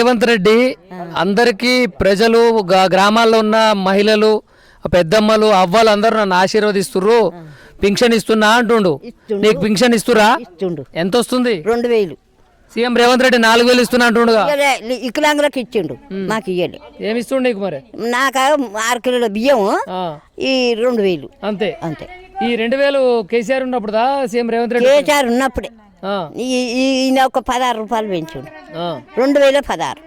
రేవంత్ రెడ్డి అందరికీ ప్రజలు గ్రామాల్లో ఉన్న మహిళలు పెద్దమ్మలు అవ్వలు అందరూ నన్ను ఆశీర్వదిస్తుర్రు. పింఛన్ ఇస్తున్నా అంటుండు. నీకు పింఛన్ ఇస్తురా ఎంత వస్తుంది రెండు వేలు. సీఎం రేవంత్ రెడ్డి నాలుగు వేలు ఇస్తున్నా లి- వికలాంగులకు ఇచ్చిండు. మాకు ఇయ్యలే. ఏమి ఇస్తుండు నీకు మరి? నాకు ఆరు కిలోల బియ్యం ఈ రెండు వేలు. అంతే. అంతే. ఈ రెండు వేలు కేసీఆర్ ఉన్నప్పుడుదా సీఎం రేవంత్ రెడ్డి? కేసీఆర్ ఉన్నప్పుడే. ఈయన ఒక పదహారు రూపాయలు పెంచుండు. రెండు వేల పదహారు.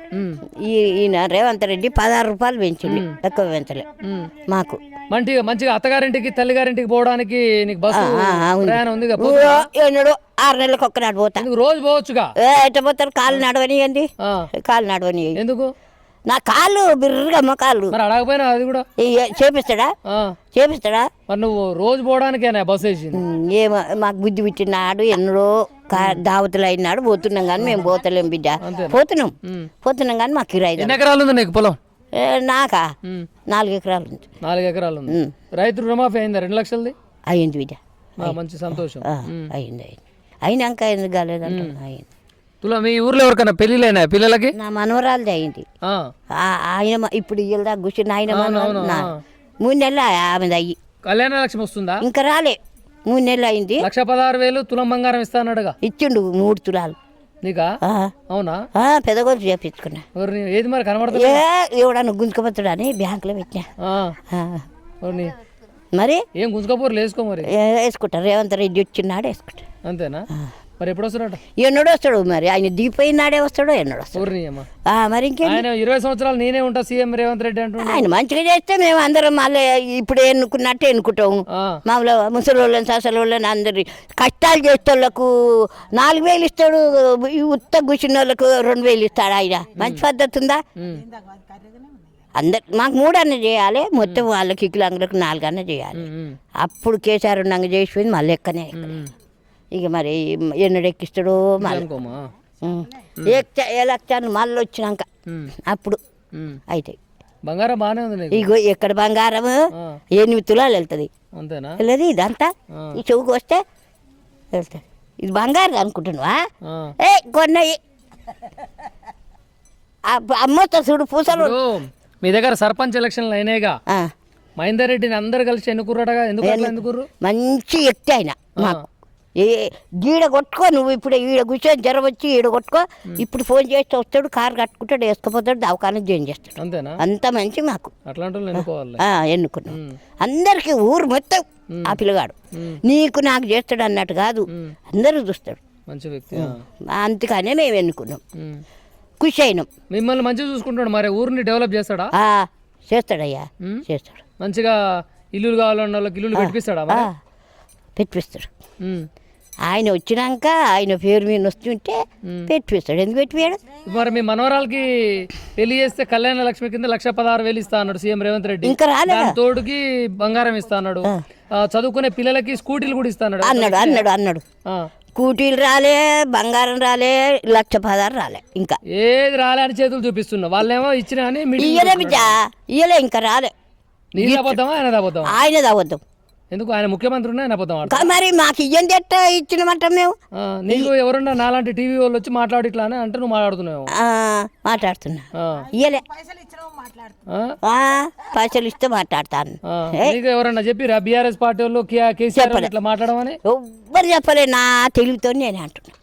ఈయన రేవంత్ రెడ్డి పదహారు రూపాయలు పెంచుండు. ఎక్కువ పెంచలే. మాకు. మంచిగా మంచిగా అత్తగారింటికి తల్లిగారింటికి పోవడానికి నీకు బస్సు ఉంది. ప్రయాణం ఉంది ఊ, ఎన్నడూ ఆరు నెలలకు ఒక్కనాడు పోతా. రోజు పోవచ్చుగా? ఎట్ట పోతారు? కాళ్ళు నడవనియండి. కాళ్ళు నడవని ఎందుకు? నా కాళ్ళు బిర్రగా కాళ్ళు. మరి అడగపోయినా అది కూడా? చేపిస్తాడా? చేపిస్తాడా? మరి నువ్వు రోజు పోవడానికేనా బస్సు ఉమ్, ఏమో మాకు బుద్ధి పెట్టినాడు ఎన్నడో దావతులు అయినాడు పోతున్నాం కానీ మేము పోతలేం బిడ్డ. పోతున్నాం. పోతున్నాం కానీ మాకు కిరాయి ఎకరాలు ఉంది నీకు పొలం? ఏ, నాకా? నాలుగు ఎకరాలు ఉంది నాలుగు ఎకరాలు ఉంది. రైతు రుణమాఫీ అయిందా? రెండు లక్షలది? అయ్యింది బిడ్డ. మంచి సంతోషం. ఆ, అయ్యింది అయ్యింది అయినాక ఎందుకు కాలేదంట అయ్యింది తులా మీ ఊర్లో ఎవరికైనా పెళ్ళిళ్ళైనా? పిల్లలకి? నా మనవరాలది ఆ- ఆయన ఇప్పుడు ఇయ్యలదా కూర్చుని ఆయన అవును, మనవరాలు అవును, నా. ఆ. మూడు నెలలు ఆమెది అయ్యి. కళ్యాణ లక్ష్మి వస్తుందా? ఇంకా రాలే. మూడు నెలలు అయింది. లక్ష పదహారు వేలు తులం బంగారం ఇస్తా అన్నాడుగా. ఇచ్చిండు మూడు తులాలు. నీకా? ఆ, అవునా? ఆ, పెదగొలుసు చేపించుకున్నా. ఎవరిని ఏది మరి కనబడతా ఏ ఎవడన్నా గుంజుకపోతాడని బ్యాంకులో పెట్టినా. ఆ, ఎవరిని మరి ఏం గుంజుకపోరు లేసుకో మరి. ఏ- వేసుకుంటా. రేవంత్ రెడ్డి వచ్చినాడే వేసుకుంటా. అంతేనా? మరి ఎప్పుడు ఎన్నడూ వస్తాడు మరి? ఆయన దిగిపోయినాడే వస్తాడో ఎన్నడూ వస్తాడు అమ్మా ఆ, మరి ఇంకేం ఆయన ఇరవై సంవత్సరాలు నేనే ఉంటా సీఎం రేవంత్ రెడ్డి అంటుండు. ఆయన మంచిగా చేస్తే మేము అందరం మళ్ళీ ఇప్పుడు ఎన్నుకున్నట్టే ఎన్నుకుంటాము ఆ, మామూలు ముసలి వాళ్ళని ససలి వాళ్ళని అందరి కష్టాలు చేసే వాళ్ళకు నాలుగు వేలు ఇస్తాడు ఈ ఉత్త కూర్చున్న వాళ్ళకు రెండు వేలు ఇస్తాడు ఆయన. మంచి పద్ధతి ఉందా? అందరు మాకు మూడు అన్న చేయాలి మొత్తం వాళ్ళకి ఇకులంగులకు నాలుగు అన్న చేయాలి. ఉమ్, ఉమ్, అప్పుడు కేసీఆర్ ఉన్నాక చేసిపోయింది మళ్ళీ ఎక్కనే ఉమ్. ఇక మరి ఎన్నడు ఎక్కిస్తాడో మళ్ళీ అనుకోమా ఎలక్షన్ మళ్ళీ వచ్చినాక అప్పుడు. అయితే బంగారం బాగానే ఉంది ఇగో ఎక్కడ బంగారం ఎనిమిది తులాలు వెళ్తుంది. వెళ్ళదు ఇదంతా. ఈ చెవుకు వస్తే వెళ్తుంది ఇది బంగారు అనుకుంటున్నావా. ఏ కొన్నయి. అమ్మతో చూడు పూసలు. మీ దగ్గర సర్పంచ్ ఎలక్షన్లు అయినాయిగా. మహేందర్ రెడ్డిని అందరు కలిసి ఎన్నుకుర్రటగా? ఎందుకు ఎన్నుకుర్రు మంచి ఎక్కి ఆయన మాకు. ఏ గీడ కొట్టుకో నువ్వు ఇప్పుడు ఈడ కూర్చొని జ్వరం వచ్చి ఈడ కొట్టుకో. ఇప్పుడు ఫోన్ చేస్తే వస్తాడు కారు కట్టుకుంటాడు వేసుకుపోతాడు దవాఖాన జాయిన్ చేస్తాడు. అంతేనా? అంత మంచి మాకు. ఎన్నుకున్నాం. అందరికి ఊరు మొత్తం ఆ పిల్లగాడు. నీకు నాకు చేస్తాడు అన్నట్టు కాదు. అందరూ చూస్తాడు మంచి వ్యక్తి ఆ. అందుకనే మేము ఎన్నుకున్నాం. ఖుషి అయినాం. మిమ్మల్ని మంచిగా చూసుకుంటాడు. మరి ఊరిని డెవలప్ చేస్తాడా? ఆ, చేస్తాడయ్యా. చేస్తాడు. మంచిగా ఇల్లులు కావాలన్న వాళ్ళకి ఇల్లులు పెట్టిస్తాడా ఉమ్. ఆయన వచ్చినాక ఆయన పేరు మీద వస్తుంటే పెట్టిపిస్తాడు. ఎందుకు పెట్టిపోయాడు మరి మీ మనవరాలకి పెళ్ళి చేస్తే కళ్యాణ లక్ష్మి కింద లక్ష పదహారు వేలు ఇస్తా అన్నాడు సీఎం రేవంత్ రెడ్డి. ఇంకా రాలేదా? తోడుకి బంగారం ఇస్తా అన్నాడు. చదువుకునే పిల్లలకి స్కూటీలు కూడా ఇస్తా అన్నాడు. అన్నాడు అన్నాడు అన్నాడు. ఆ. కూటీలు రాలే బంగారం రాలే లక్ష పదారు రాలే ఇంకా. ఏది రాలే అని చేతులు చూపిస్తున్నా. వాళ్ళేమో ఇచ్చిన ఇయ్యలే బిడ్డ ఇయ్యలే ఇంకా రాలే. నీది అబద్ధమా ఆయన అబద్ధమా ఆయనది అవ్వద్దు ఎందుకు ఆయన ముఖ్యమంత్రి ఉన్నా ఆయన అబద్ధం ఆడతాడు. మరి మాకు ఇయ్యంది ఎట్ట ఇచ్చినమంట మేము? నీకు ఎవరున్నా నాలాంటి టీవీ వాళ్ళు వచ్చి మాట్లాడి ఇట్లా అని అంటే నువ్వు మాట్లాడుతున్నావు ఆ, మాట్లాడుతున్నా. ఆ. ఇయ్యలే. ఆ? ఆ, పైసలు ఇస్తే మాట్లాడతాను. ఆ. నీకు ఎవరన్నా చెప్పిరా? బీఆర్ఎస్ పార్టీ వాళ్ళు కే- కేసీఆర్ వాళ్ళు ఇట్లా మాట్లాడమని? ఎవ్వరు చెప్పలే నా తెలివితో నేనే అంటున్నా.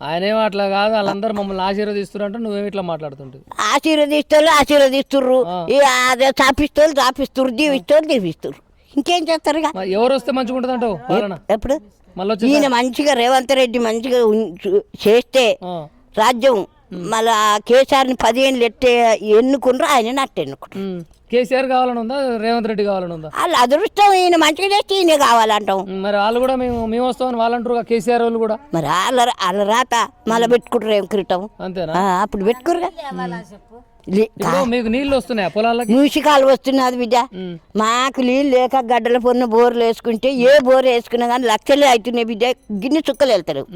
ఆయన ఏమో అట్లా కాదు వాళ్ళందరూ మమ్మల్ని ఆశీర్వదిస్తున్నారు నువ్వేమి ఇట్లా మాట్లాడుతుంటుంది ఆశీర్వదిస్తారు ఆశీర్వదిస్తుర్రు. ఈ అదే చాపిస్తోళ్ళు చాపిస్తుర్రు దీవిస్తోళ్ళు దీవిస్తుర్రు. ఇంకేం చేస్తారు ఇక ఎవరు వస్తే మంచిగా ఉంటుంది అంటావు? పాలన. ఎప్పుడు? మళ్ళీ వచ్చి ఈయన మంచిగా రేవంత్ రెడ్డి మంచిగా ఉంచు- చేస్తే ఆ. రాజ్యం మళ్ళా కేసీఆర్ని పదిహేను ఎట్టే ఎన్నుకున్నారు ఆయన ఎన్నుకున్నారు ఉమ్. కేసీఆర్ కావాలని ఉందా? రేవంత్ రెడ్డి కావాలని ఉందా? వాళ్ళ అదృష్టం ఈయన మంచిగా చేస్తే ఈయన కావాలంటాం. ఉమ్, మరి వాళ్ళు కూడా మేము మేము వస్తామని వాళ్ళంటారు కేసీఆర్ వాళ్ళు కూడా. మరి వాళ్ళ వాళ్ళ రాత మళ్ళీ పెట్టుకుంటారు ఏం క్రితం? అంతేనా? ఆ, అప్పుడు పెట్టుకురుగా ఇప్పుడు మీకు నీళ్ళు వస్తున్నాయా పొలాలకి? మూషికాలు వస్తున్నది బిడ్డ. మాకు నీళ్ళు లేక గడ్డల పొన్న బోర్లు వేసుకుంటే ఏ బోర్ వేసుకున్నా కానీ లక్షలే అవుతున్నాయి బిడ్డ. గిన్నె చుక్కలు వెళ్తారు.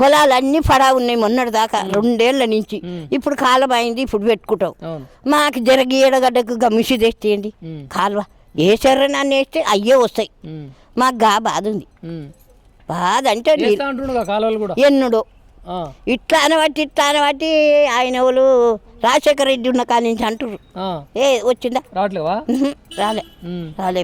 పొలాలు అన్నీ పడా ఉన్నాయి మొన్నటి దాకా రెండేళ్ళ నుంచి. ఇప్పుడు కాలం అయింది ఇప్పుడు పెట్టుకుంటాం. మాకు జరగి ఏడగడ్డకు గమ్మిసి తెచ్చేయండి. కాలువ ఏ నన్ను వేస్తే అయ్యే వస్తాయి. మాకు గా బాధ ఉంది. బాధ అంటే ఎన్నుడో. ఇట్లా అనబట్టి ఇట్లా అనబట్టి ఆయన వాళ్ళు రాజశేఖర రెడ్డి ఉన్న కాడి నుంచి అంటుర్రు. ఆ. ఏ వచ్చిందా? రావట్లేవా? రాలే. ఉమ్. రాలే